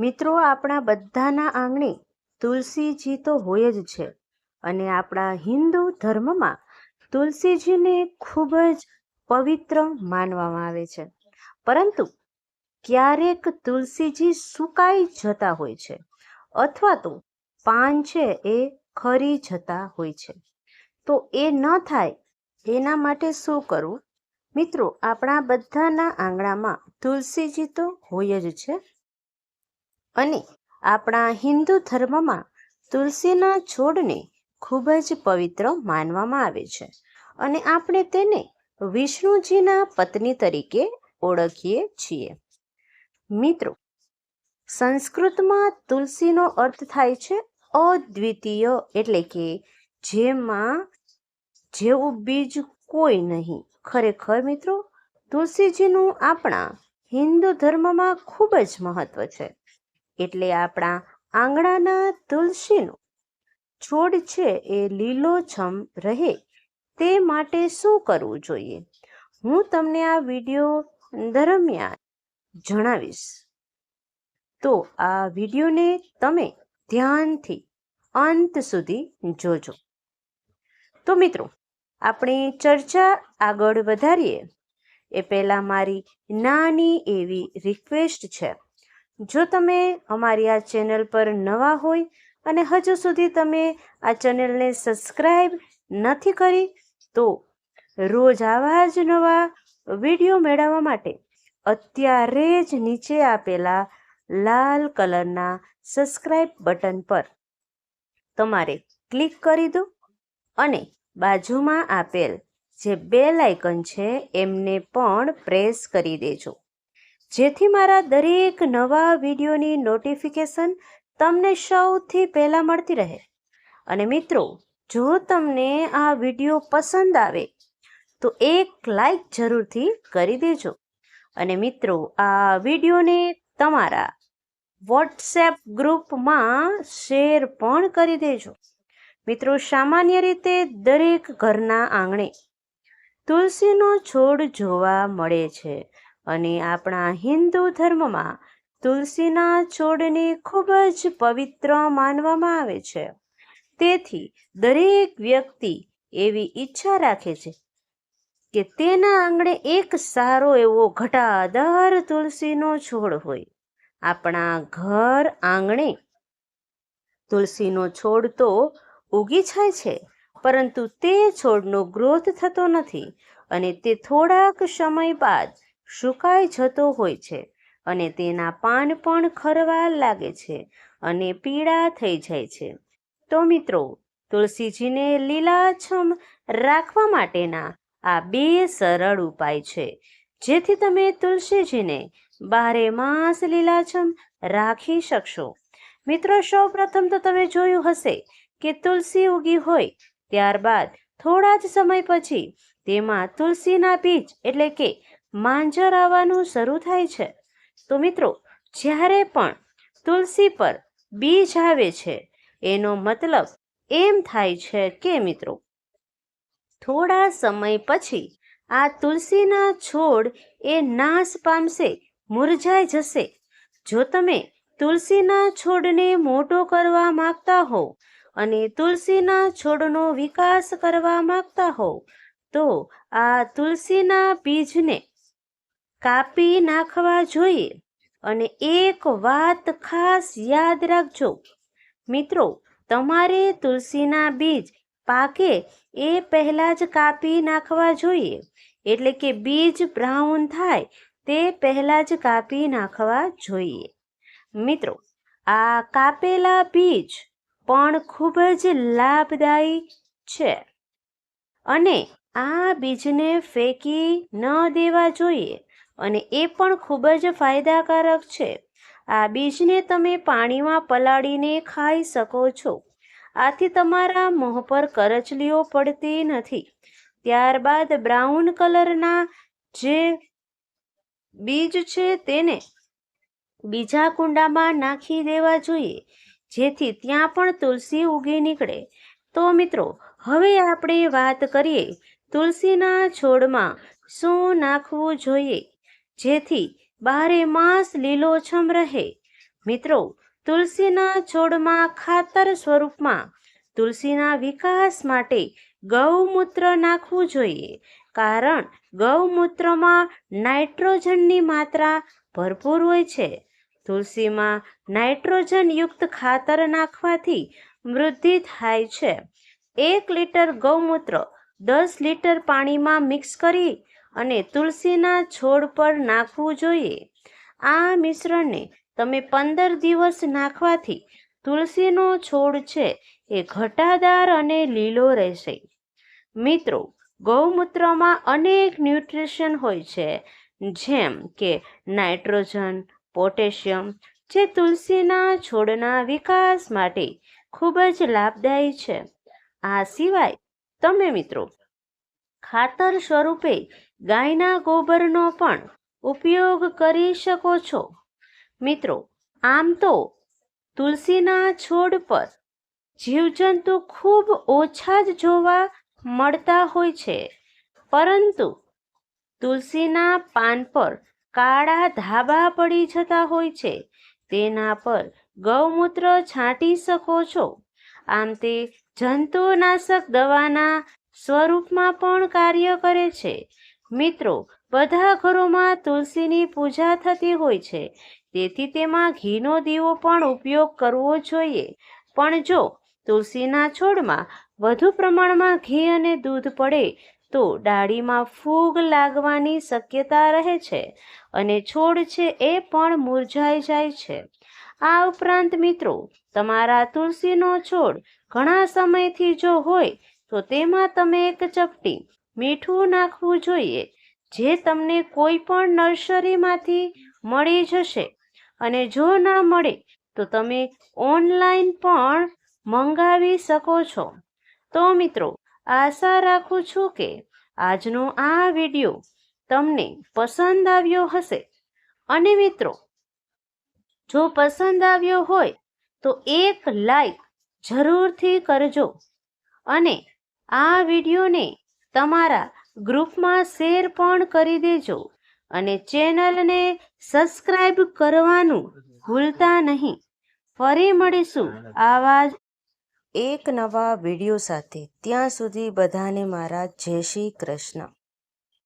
મિત્રો, આપણા બધાના આંગણે તુલસીજી તો હોય જ છે અને આપણા હિન્દુ ધર્મમાં તુલસીજીને ખૂબ જ પવિત્ર માનવામાં આવે છે. પરંતુ ક્યારેક તુલસીજી સુકાઈ જતા હોય છે અથવા તો પાન છે એ ખરી જતા હોય છે. તો એ ન થાય એના માટે શું કરવું? મિત્રો, આપણા બધાના આંગણામાં તુલસીજી તો હોય જ છે અને આપણા હિન્દુ ધર્મમાં તુલસીના છોડને ખૂબ જ પવિત્ર માનવામાં આવે છે. અને આપણે તેને વિષ્ણુજીના પત્ની તરીકે ઓળખીએ છીએ. મિત્રો, સંસ્કૃતમાં તુલસીનો અર્થ થાય છે અદ્વિતીય એટલે કે જેમાં જેવું બીજ કોઈ નહીં. ખરેખર મિત્રો, તુલસીજીનું આપણા હિન્દુ ધર્મમાં ખૂબ જ મહત્વ છે. એટલે આપણા આંગણાના તુલસીનો છોડ છે એ લીલોછમ રહે તે માટે શું કરવું જોઈએ? હું તમને આ વીડિયો દરમિયાન જણાવીશ. તો આ વિડીયોને તમે ધ્યાનથી અંત સુધી જોજો. તો મિત્રો, આપણે ચર્ચા આગળ વધારીએ. એ પહેલાં મારી નાની એવી રિક્વેસ્ટ છે. જો તમે અમારી આ ચેનલ પર નવા હોય અને હજુ સુધી તમે આ ચેનલને સબસ્ક્રાઈબ નથી કરી, તો રોજ આવા જ નવા વીડિયો મેળવવા માટે અત્યારે જ નીચે આપેલા લાલ કલરના સબસ્ક્રાઈબ બટન પર તમારે ક્લિક કરી દો અને બાજુમાં આપેલ જે બેલ આઇકન છે એમને પણ પ્રેસ કરી દેજો. જેથી મારા દરેક નવા વિડીયોની નોટિફિકેશન તમને સૌથી પહેલાં મળતી રહે. અને મિત્રો, જો તમને આ વીડિયો પસંદ આવે, તો એક લાઈક જરૂરથી કરી દેજો. અને મિત્રો, આ વિડીયોને તમારા વોટ્સએપ ગ્રુપમાં શેર પણ કરી દેજો. મિત્રો, સામાન્ય રીતે દરેક ઘરના આંગણે તુલસીનો છોડ જોવા મળે છે. અને આપણા હિન્દુ ધર્મમાં તુલસીના છોડને ખૂબ જ પવિત્ર માનવામાં આવે છે. તેથી દરેક વ્યક્તિ એવી ઈચ્છા રાખે છે કે તેના આંગણે એક સારો એવો ઘટાદાર તુલસીનો છોડ હોય. આપણા ઘર આંગણે તુલસીનો છોડ તો ઉગી જાય છે, પરંતુ તે છોડનો ગ્રોથ થતો નથી અને તે થોડાક સમય બાદ સુકાઈ જતો હોય છે અને તેના પાન પણ ખરવા લાગે છે અને પીળા થઈ જાય છે. તો મિત્રો, તુલસીજીને લીલાછમ રાખવા માટેના આ બે સરળ ઉપાય છે. જેથી તમે તુલસીજીને બારે માસ લીલાછમ રાખી શકશો. મિત્રો, સૌ પ્રથમ તો તમે જોયું હશે કે તુલસી ઉગી હોય ત્યારબાદ થોડા જ સમય પછી તેમાં તુલસીના બીજ એટલે કે માંજર આવવાનું શરૂ થાય છે. તો મિત્રો, જ્યારે પણ તુલસી પર બીજ આવે છે, એનો મતલબ એમ થાય છે કે મિત્રો, થોડા સમય પછી આ તુલસીના છોડ એ નાશ પામશે, મુરઝાઈ જશે. જો તમે તુલસીના છોડને મોટો કરવા માંગતા હો અને તુલસીના છોડનો વિકાસ કરવા માંગતા હો તો આ તુલસીના બીજને કાપી નાખવા જોઈએ અને એક વાત ખાસ યાદ રાખજો. મિત્રો, તમારે તુલસીના બીજ પાકે એ પહેલાં જ કાપી નાખવા જોઈએ. એટલે કે બીજ બ્રાઉન થાય તે પહેલાં જ કાપી નાખવા જોઈએ. મિત્રો, આ કાપેલા બીજ પણ ખૂબ જ લાભદાયી છે. અને આ બીજને ફેંકી ન દેવા જોઈએ. અને એ પણ ખૂબ જ ફાયદાકારક છે. આ બીજને તમે પાણીમાં પલાળીને ખાઈ શકો છો. આથી તમારા મોં પર કરચલીઓ પડતી નથી. ત્યારબાદ બ્રાઉન કલરના જે બીજ છે તેને બીજા કુંડામાં નાખી દેવા જોઈએ, જેથી ત્યાં પણ તુલસી ઉગી નીકળે. તો મિત્રો, હવે આપણે વાત કરીએ તુલસીના છોડમાં શું નાખવું જોઈએ? જેથી બારે માસ લીલોછમ રહે. મિત્રો, તુલસીના છોડમાં ખાતર સ્વરૂપમાં તુલસીના વિકાસ માટે ગૌમૂત્ર નાખવું જોઈએ, કારણ ગૌમૂત્રમાં નાઇટ્રોજનની માત્રા ભરપૂર હોય છે. તુલસીમાં નાઇટ્રોજનયુક્ત ખાતર નાખવાથી વૃદ્ધિ થાય છે. એક લીટર ગૌમૂત્ર દસ લીટર પાણીમાં મિક્સ કરી અને તુલસીના છોડ પર નાખવું જોઈએ. આ મિશ્રણને તમે પંદર દિવસ નાખવાથી તુલસીનો છોડ છે એ ઘટાદાર અને લીલો રહેશે. મિત્રો, ગૌમૂત્રમાં અનેક ન્યુટ્રિશન હોય છે, જેમ કે નાઇટ્રોજન, પોટેશિયમ, જે તુલસીના છોડના વિકાસ માટે ખૂબ જ લાભદાયી છે. આ સિવાય, તમે મિત્રો ખાતર સ્વરૂપે ગાયના ગોબરનો પણ ઉપયોગ કરી શકો છો. મિત્રો, આમ તો તુલસીના છોડ પર જીવજંતુ ખૂબ ઓછા જ જોવા મળતા હોય છે. પરંતુ તુલસીના પાન પર કાળા ધાબા પડી જતા હોય છે. તેના પર ગૌમૂત્ર છાંટી શકો છો. આમ તે જંતુનાશક દવાના સ્વરૂપમાં પણ કાર્ય કરે છે. મિત્રો, બધા ઘરોમાં તુલસીની પૂજા થતી હોય છે. તેથી તેમાં ઘીનો દીવો પણ ઉપયોગ કરવો જોઈએ. પણ જો તુલસીના છોડમાં વધુ પ્રમાણમાં ઘી અને દૂધ પડે, તો ડાળીમાં ફૂગ લાગવાની શક્યતા રહે છે અને છોડ છે એ પણ મુરઝાઈ જાય છે. આ ઉપરાંત મિત્રો, તમારા તુલસીનો છોડ ઘણા સમયથી જો હોય તો તેમાં તમે એક ચપટી મીઠું નાખવું જોઈએ, જે તમને કોઈ પણ નર્સરીમાંથી મળી જશે. અને જો ના મળે, તો તમે ઓનલાઈન પણ મંગાવી શકો છો. તો મિત્રો, આશા રાખું છું કે આજનો આ વીડિયો તમને પસંદ આવ્યો હશે. અને મિત્રો, જો પસંદ આવ્યો હોય, તો એક લાઈક જરૂરથી કરજો. અને આ વિડીયોને તમારા ગ્રુપમાં શેર પણ કરી દેજો અને ચેનલને સબસ્ક્રાઈબ કરવાનું ભૂલતા નહીં. ફરી મળીશું આવા એક નવા વીડિયો સાથે. ત્યાં સુધી બધાને મારા જય શ્રી કૃષ્ણ.